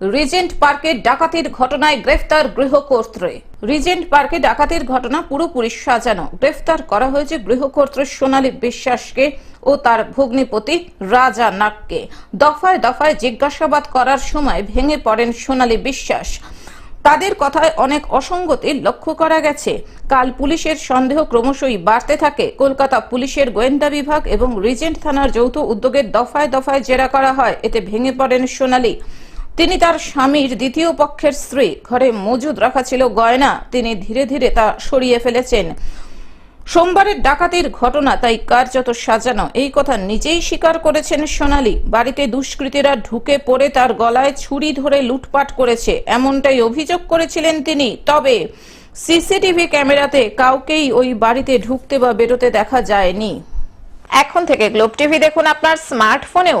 Regent পার্কে ডাকাতির ঘটনায় গ্রেফতার গৃহকর্ত্রে। রিজেন্ট পার্কে ডাকাতির ঘটনা পুরোপুরি সাজানো। গ্রেফতার করা হয়েছে গৃহকর্ত্রী সোনালী বিশ্বাসকে ও তার ভগ্নিপতি রাজা নাককে দফায় দফায় জিজ্ঞাসাবাদ করার সময় ভেঙে পড়েন সোনালী বিশ্বাস। তাদের কথায় অনেক অসঙ্গতি লক্ষ্য করা গেছে। কাল পুলিশের সন্দেহ ক্রমশই বাড়তে থাকে। কলকাতা পুলিশের গোয়েন্দা বিভাগ এবং রিজেন্ট থানার যৌথ উদ্যোগের দফায় দফায় জেরা করা হয়। এতে ভেঙে পড়েন সোনালী। তিনি তার স্বামীর দ্বিতীয় পক্ষের স্ত্রী। ঘরে মজুদ রাখা ছিল গয়না। তিনি ধীরে ধীরে তা সরিয়ে ফেলেছেন। সোমবারের ডাকাতির ঘটনা তাই কার্যত সাজানো। এই কথা নিজেই স্বীকার করেছেন সোনালী। বাড়িতে দুষ্কৃতীরা ঢুকে পড়ে তার গলায় ছুরি ধরে লুটপাট করেছে। এমনটাই অভিযোগ করেছিলেন তিনি। তবে সিসিটিভি ক্যামেরাতে কাউকেই ওই বাড়িতে ঢুকতে বা বেরোতে দেখা যায়নি। এখন থেকে গ্লোব টিভি দেখুন আপনার স্মার্টফোনেও।